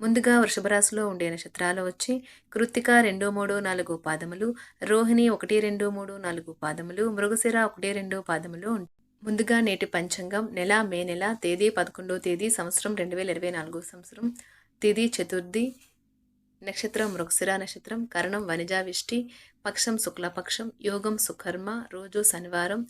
ముందుగా వృషభరాశిలో ఉండే నక్షత్రాలు వచ్చి కృత్తిక రెండు మూడు నాలుగు పాదములు రోహిణి ఒకటి రెండు మూడు నాలుగు పాదములు మృగశిర ఒకటి రెండు పాదములు ముందుగా నేటి పంచాంగం నెల మే నెల తేదీ పదకొండో తేదీ సంవత్సరం రెండు వేల ఇరవై నాలుగో సంవత్సరం తేదీ చతుర్థి నక్షత్రం మృగశిర నక్షత్రం కరణం వనిజావిష్టి పక్షం శుక్లపక్షం యోగం సుకర్మ రోజు శనివారం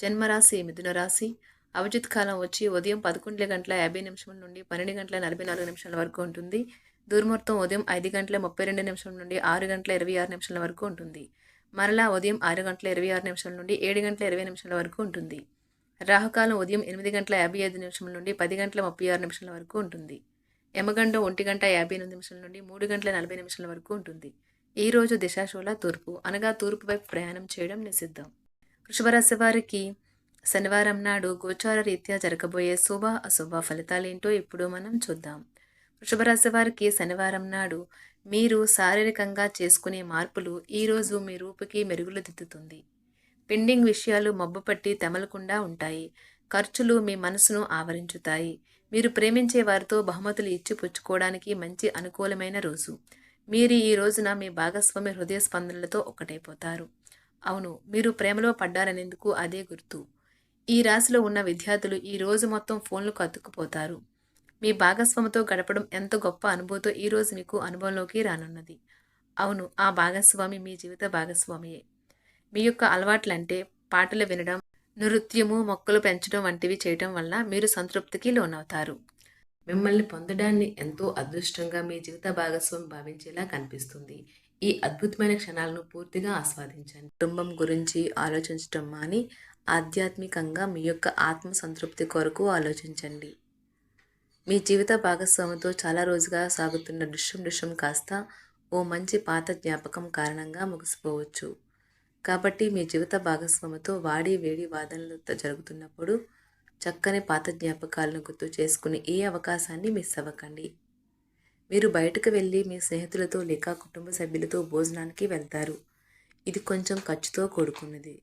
జన్మరాశి మిథున రాశి అభిజిత్ కాలం వచ్చి ఉదయం పదకొండు గంటల యాభై నిమిషం నుండి పన్నెండు గంటల నలభై నాలుగు నిమిషాల వరకు ఉంటుంది. దుర్ముహూర్తం ఉదయం ఐదు గంటల ముప్పై రెండు నిమిషం నుండి ఆరు గంటల ఇరవై ఆరు నిమిషాల వరకు ఉంటుంది. మరలా ఉదయం ఆరు గంటల ఇరవై ఆరు నిమిషాల నుండి ఏడు గంటల ఇరవై నిమిషాల వరకు ఉంటుంది. రాహుకాలం ఉదయం ఎనిమిది గంటల యాభై ఐదు నిమిషం నుండి పది గంటల ముప్పై ఆరు నిమిషాల వరకు ఉంటుంది. యమగండం ఒంటి గంట యాభై ఎనిమిది నిమిషాల నుండి మూడు గంటల నలభై నిమిషాల వరకు ఉంటుంది. ఈ రోజు దిశాశూల తూర్పు అనగా తూర్పు వైపు ప్రయాణం చేయడం నిషిద్ధం. వృషభ రాశి వారికి శనివారం నాడు గోచార రీత్యా జరగబోయే శుభ అశుభ ఫలితాలేంటో ఇప్పుడు మనం చూద్దాం. వృషభరాశి వారికి శనివారం నాడు మీరు శారీరకంగా చేసుకునే మార్పులు ఈరోజు మీ రూపుకి మెరుగులు దిద్దుతుంది. పెండింగ్ విషయాలు మబ్బుపట్టి తెమలకుండా ఉంటాయి. ఖర్చులు మీ మనసును ఆవరించుతాయి. మీరు ప్రేమించే వారితో బహుమతులు ఇచ్చి పుచ్చుకోవడానికి మంచి అనుకూలమైన రోజు. మీరు ఈ రోజున మీ భాగస్వామి హృదయ స్పందనలతో ఒకటైపోతారు. అవును మీరు ప్రేమలో పడ్డారనేందుకు అదే గుర్తు. ఈ రాశిలో ఉన్న విద్యార్థులు ఈ రోజు మొత్తం ఫోన్లకు అతుక్కుపోతారు మీ భాగస్వామితో గడపడం ఎంత గొప్ప అనుభూతో ఈ రోజు మీకు అనుభవంలోకి రానున్నది. అవును ఆ భాగస్వామి మీ జీవిత భాగస్వామియే. మీ యొక్క అలవాట్లంటే పాటలు వినడం నృత్యము మొక్కలు పెంచడం వంటివి చేయడం వల్ల మీరు సంతృప్తికి లోనవుతారు. మిమ్మల్ని పొందడాన్ని ఎంతో అదృష్టంగా మీ జీవిత భాగస్వామి భావించేలా కనిపిస్తుంది. ఈ అద్భుతమైన క్షణాలను పూర్తిగా ఆస్వాదించండి. కుటుంబం గురించి ఆలోచించడం మాని ఆధ్యాత్మికంగా మీ యొక్క ఆత్మ సంతృప్తి కొరకు ఆలోచించండి. మీ జీవిత భాగస్వామితో చాలా రోజుగా సాగుతున్న దృశ్యం దృశ్యం కాస్త ఓ మంచి పాత జ్ఞాపకం కారణంగా ముగిసిపోవచ్చు. కాబట్టి మీ జీవిత భాగస్వామితో వాడి వేడి వాదనలు జరుగుతున్నప్పుడు చక్కని పాత జ్ఞాపకాలను గుర్తు చేసుకుని ఏ అవకాశాన్ని మిస్ అవ్వకండి. మీరు బయటకు వెళ్ళి మీ స్నేహితులతో లేక కుటుంబ సభ్యులతో భోజనానికి వెళ్తారు. ఇది కొంచెం ఖర్చుతో కూడుకున్నది.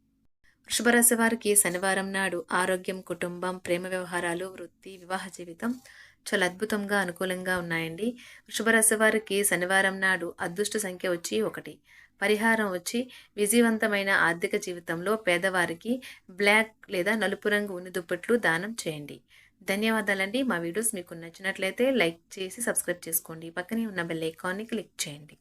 వృషభరాశి వారికి శనివారం నాడు ఆరోగ్యం కుటుంబం ప్రేమ వ్యవహారాలు వృత్తి వివాహ జీవితం చాలా అద్భుతంగా అనుకూలంగా ఉన్నాయండి. వృషభరాశి వారికి శనివారం నాడు అదృష్ట సంఖ్య వచ్చి ఒకటి. పరిహారం వచ్చి విజయవంతమైన ఆర్థిక జీవితంలో పేదవారికి బ్లాక్ లేదా నలుపు రంగు ఉన్ని దుప్పట్లు దానం చేయండి. ధన్యవాదాలండి. మా వీడియోస్ మీకు నచ్చినట్లయితే లైక్ చేసి సబ్స్క్రైబ్ చేసుకోండి. పక్కనే ఉన్న బెల్ ఐకాన్ని క్లిక్ చేయండి.